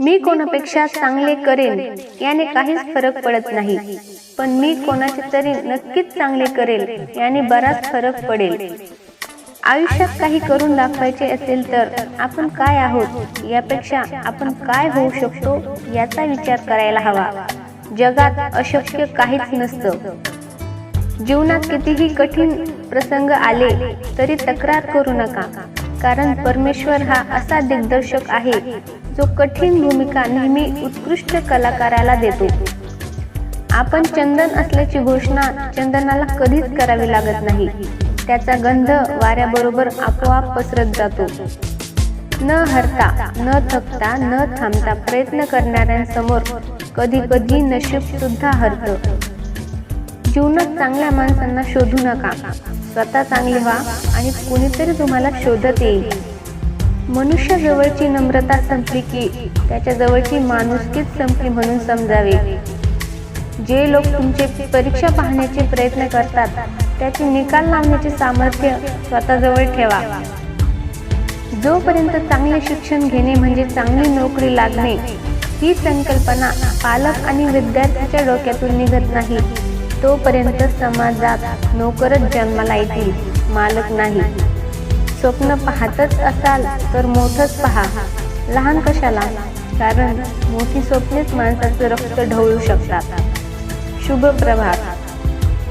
मी कोणापेक्षा चांगले करेन याने काहीच फरक पडत नाही. पण मी कोणाचे तरी नक्कीच चांगले करेल याने बराच फरक पडेल. आयुष्यात काही करून दाखवायचे असेल तर आपण काय आहोत यापेक्षा आपण काय होऊ शकतो याचा विचार करायला हवा. जगात अशक्य काहीच नसतं. जीवनात कितीही कठीण प्रसंग आले तरी तक्रार करू नका. कारण परमेश्वर हा असा दिग्दर्शक आहे जो कठीण भूमिका नेहमी उत्कृष्ट कलाकाराला देतो. आपण चंदन असल्याची घोषणा चंदनाला कधीच करावी लागत नाही. त्याचा गंध वाऱ्याबरोबर आपोआप पसरत जातो. न हरता न थकता न थांबता प्रयत्न करणाऱ्यांसमोर कधी कधी नशीब सुद्धा हरतं. जीवनात चांगल्या माणसांना शोधू नका. स्वतः चांगले व्हा आणि कुणीतरी तुम्हाला शोधत येईल. मनुष्याजवळची नम्रता संपली की त्याच्या जवळची माणुसकीच संपली म्हणून समजावे. जे लोक तुमचे परीक्षा पाहण्याचे प्रयत्न करतात त्याचे निकाल लावण्याचे सामर्थ्य स्वतःजवळ ठेवा. जोपर्यंत चांगले शिक्षण घेणे म्हणजे चांगली नोकरी लागणे ही संकल्पना पालक आणि विद्यार्थ्याच्या डोक्यातून निघत नाही. तोपर्यंत समाजात नोकरच जन्माला येतील मालक नाही. स्वप्न पाहतच असाल तर मोठंच पहा. लहान कशाला? कारण मोठी स्वप्नेच माणसाचं रक्त ढवळू शकतात. शुभ प्रभात.